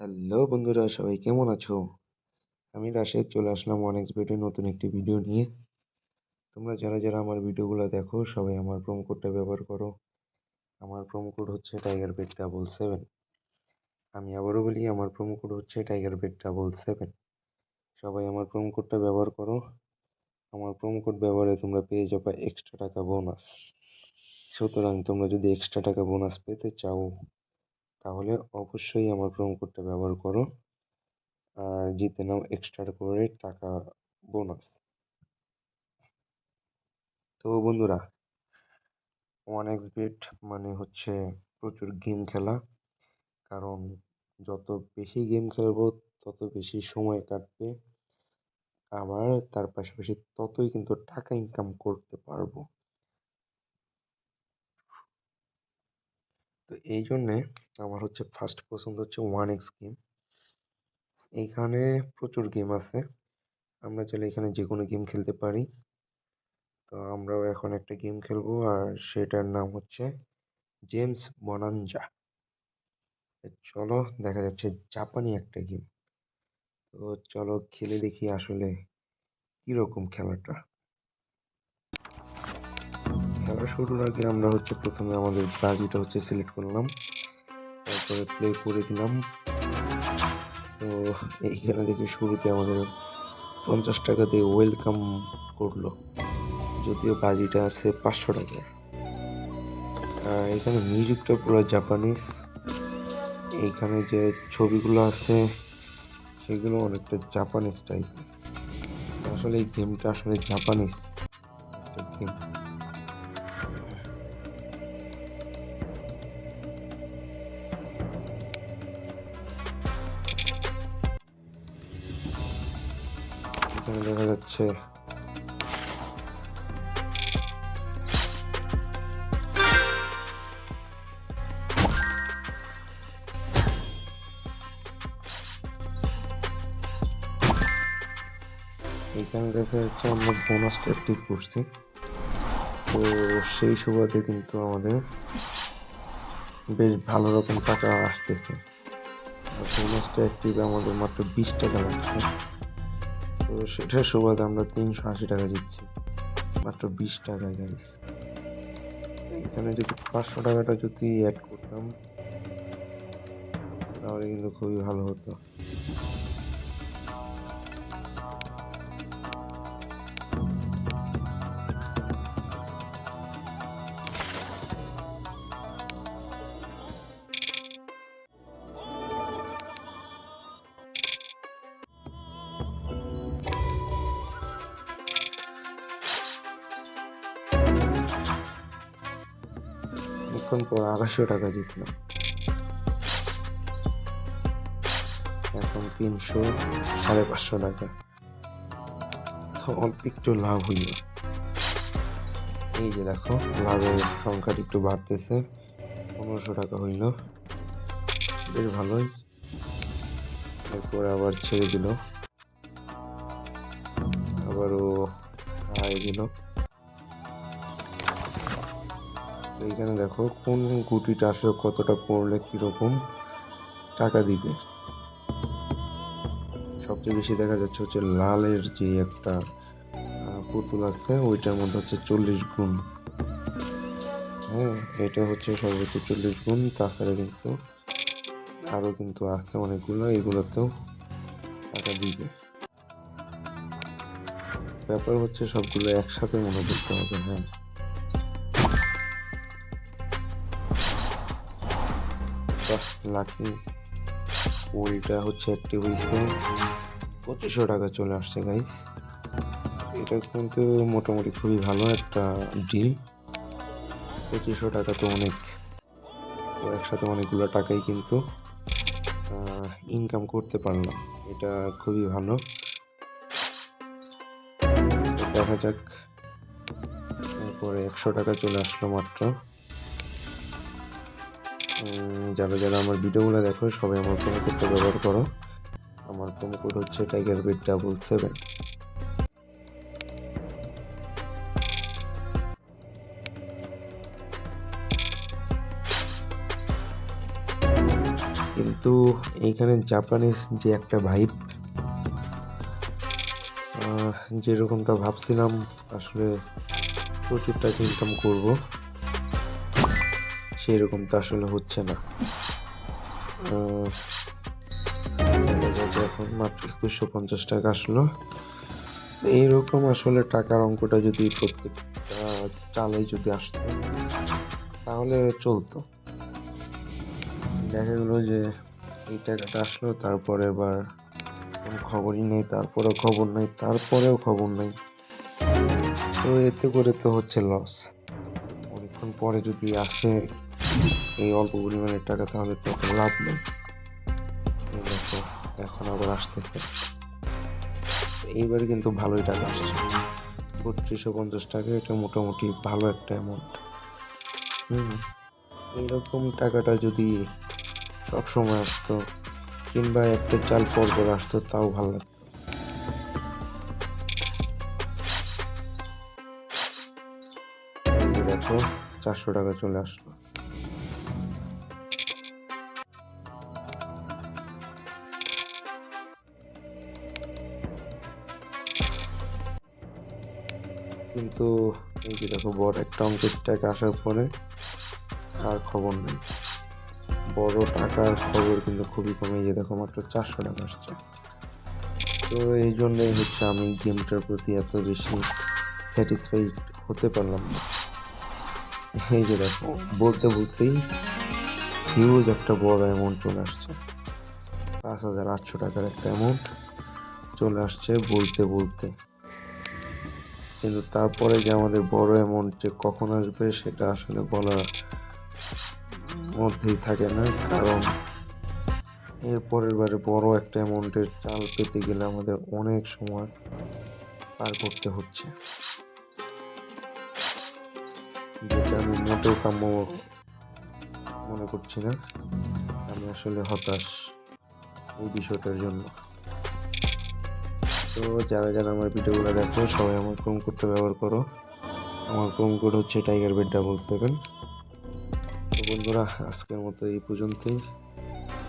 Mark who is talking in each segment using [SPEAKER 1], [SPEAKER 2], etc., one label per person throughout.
[SPEAKER 1] Hello বন্ধুরা, সবাই কেমন আছো? আমি রাশেদ, চলে আসলাম এক্স বেডের নতুন একটি ভিডিও নিয়ে। তোমরা যারা যারা আমার ভিডিওগুলো দেখো, সবাই আমার প্রোমো কোডটা ব্যবহার করো। আমার প্রোমো কোড হচ্ছে টাইগার বেড ডাবল সেভেন আমি আবারও বলি, আমার প্রোমো কোড হচ্ছে টাইগার বেড ডাবল সেভেন সবাই আমার প্রোমো কোডটা ব্যবহার করো। আমার প্রোমো কোড ব্যবহারে তোমরা পেয়ে যাবে এক্সট্রা টাকা বোনাস সুতরাং তোমরা যদি এক্সট্রা টাকা বোনাস পেতে চাও তাহলে অবশ্যই আমার প্রোমো কোডটা ব্যবহার করো। আর জিতে নাও এক্সট্রা করে টাকা বোনাস তো বন্ধুরা ওয়ান এক্স বেট মানে হচ্ছে প্রচুর গেম খেলা। কারণ যত বেশি গেম খেলব, তত বেশি সময় কাটবে। আবার তার পাশাপাশি ততই কিন্তু টাকা ইনকাম করতে পারব। তো এই জন্যে আমার হচ্ছে ফার্স্ট পছন্দ হচ্ছে ওয়ান এক্স গেম এইখানে প্রচুর গেম আছে। আমরা চাইলে এখানে যে কোনো গেম খেলতে পারি। তো আমরাও এখন একটা গেম খেলব আর সেটার নাম হচ্ছে জেমস বনাঞ্জা চলো দেখা যাচ্ছে জাপানি একটা গেম তো চলো খেলে দেখি আসলে কীরকম খেলাটা। খেলা শুরুর আগে আমরা হচ্ছে প্রথমে আমাদের বাজিটা হচ্ছে সিলেক্ট করলাম তারপরে প্লে করে দিলাম। তো এইখানে দেখি শুরুতে আমাদের পঞ্চাশ টাকা দিয়ে ওয়েলকাম করল। যদিও বাজিটা আছে পাঁচশো টাকা এখানে মিউজিকটা পুরো জাপানিজ এইখানে যে ছবিগুলো আছে, সেগুলো অনেকটা জাপানিজ টাইপ আসলে এই গেমটা আসলে জাপানিজ গেম এখানে দেখা যাচ্ছে। এখানে দেখা যাচ্ছে আমরা বোনাসটা অ্যাক্টিভ করছি। তো সেই সুবাদে কিন্তু আমাদের বেশ ভালো রকম টাকা আসতেছে। বোনাসটা অ্যাক্টিভে আমাদের মাত্র বিশ টাকা লাগছে। তো সেটার সুবাদে আমরা তিনশো আশি টাকা দিচ্ছি। মাত্র বিশ টাকা গাইস এখানে যদি পাঁচশো টাকাটা যদি অ্যাড করতাম, তাহলে কিন্তু খুবই ভালো হতো। অনেকক্ষণ পর আড়াইশো টাকা জিতলাম এখন তিনশো, সাড়ে পাঁচশো টাকা। অল্প একটু লাভ হইল। এই যে দেখো, লাভের সংখ্যাটা একটু বাড়তেছে। পনেরোশো টাকা হইল। বেশ ভালোই। এরপরে আবার ছেড়ে দিল। আবারও হাই দিল। এইখানে দেখো কোন গুটিটা আসলে কতটা পড়লে কীরকম টাকা দিবে। সবচেয়ে বেশি দেখা যাচ্ছে হচ্ছে লালের যে একটা পুতুল আছে, ওইটার মধ্যে হচ্ছে চল্লিশ গুণ। হ্যাঁ এটা হচ্ছে সর্বোচ্চ চল্লিশ গুণ, তাছাড়া কিন্তু আরও কিন্তু আছে অনেকগুলো, এগুলোতেও টাকা দিবে। ব্যাপার হচ্ছে সবগুলো একসাথে মনে করতে হবে হ্যাঁ। লাকি ওইটা হচ্ছে অ্যাক্টিভ হয়েছে। পঁচিশশো টাকা চলে আসছে গাইস এটা কিন্তু মোটামুটি খুবই ভালো একটা ডিল পঁচিশশো টাকা তো অনেক। একসাথে অনেকগুলো টাকাই কিন্তু ইনকাম করতে পারলাম। এটা খুবই ভালো। দেখা যাক। এরপরে একশো টাকা চলে আসলো মাত্র। যারা যারা আমার ভিডিওগুলো দেখো, সবাই আমার প্রোমো কোডটা ব্যবহার করো। আমার প্রোমো কোড হচ্ছে টাইগার বিট ডাবল সেভেন কিন্তু এইখানে জাপানিজ যে একটা ভাইব যেরকমটা ভাবছিলাম, আসলে প্রচুর টাকা ইনকাম করব। সেরকমটা আসলে হচ্ছে না। এখন মাত্র একুশশো পঞ্চাশ টাকা আসলো। এইরকম আসলে টাকার অঙ্কটা যদি প্রত্যেকটা চালে যদি আসতো, তাহলে চলতো। দেখা গেলো যে এই টাকাটা আসলো, তারপরে এবার কোনো খবরই নেই, তারপরেও খবর নেই, তারপরেও খবর নেই। তো এতে করে তো হচ্ছে লস অনেকক্ষণ পরে যদি আসে এই অল্প পরিমাণের টাকা তাহলে তো লাভ নেই। এখন আবার আসতেছে। এইবারে কিন্তু ভালোই টাকা আসছে। বত্রিশশো পঞ্চাশ টাকা এটা মোটামুটি ভালো একটা অ্যামাউন্ট হুম, এইরকম টাকাটা যদি সবসময় আসতো, কিংবা একটা চাল পর পর আসতো, তাও ভালো লাগতো। চারশো টাকা চলে আসলো। কিন্তু এই যে দেখো বড় একটা অঙ্কের টাকা আসার পরে আর খবর নেই। বড় টাকার খবর কিন্তু খুবই কমে। গিয়ে দেখো, মাত্র চারশো টাকা আসছে। তো এই জন্যই হচ্ছে আমি গেমটার প্রতি এত বেশি স্যাটিসফাইড হতে পারলাম না। এই যে দেখো, বলতে বলতেই হিউজ একটা বড় অ্যামাউন্ট চলে আসছে। পাঁচ হাজার আটশো টাকার একটা অ্যামাউন্ট চলে আসছে বলতে বলতে। কিন্তু তারপরে যে আমাদের বড় অ্যামাউন্ট যে কখন আসবে সেটা আসলে বলার মধ্যেই থাকে না। কারণ এর পরের বারে বড় একটা অ্যামাউন্টের চাল পেতে গেলে আমাদের অনেক সময় পার করতে হচ্ছে। যেটা আমি মোটেও কাম্য মনে করছি না। আমি আসলে হতাশ এই বিষয়টার জন্য। তো যারা যারা আমার ভিডিওগুলো দেখো, সবাই আমার ক্রোম কোডটা ব্যবহার করো। আমার ক্রোম কোড হচ্ছে টাইগার বেড ডাবল সেভেন তো বন্ধুরা, আজকের মতো এই পর্যন্তই।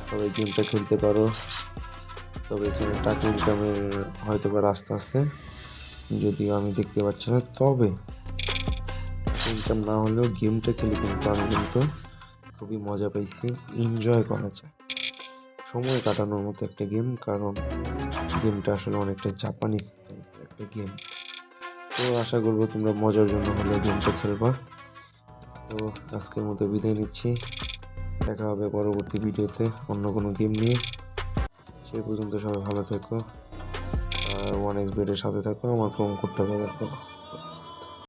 [SPEAKER 1] সবাই গেমটা খেলতে পারো। তবে এখানে টাকা ইনকামের হয়তো বা রাস্তা আছে। যদিও আমি দেখতে পাচ্ছি না। তবে ইনকাম না হলেও গেমটা খেলে কিন্তু আমি কিন্তু খুবই মজা পাইছি। এনজয় করা যায়। সময় কাটানোর মতো একটা গেম কারণ গেমটা আসলে অনেকটা জাপানিজ একটা গেম তো আশা করব তোমরা মজার জন্য হলে গেমটা খেলবা। তো আজকের মতো বিদায় নিচ্ছি। দেখা হবে পরবর্তী ভিডিওতে অন্য কোনো গেম নিয়ে। সে পর্যন্ত সবাই ভালো থেকো। আর ওয়ান এক্স বেডের সাথে থাকো, আমার ফোন কোডটা ব্যবহার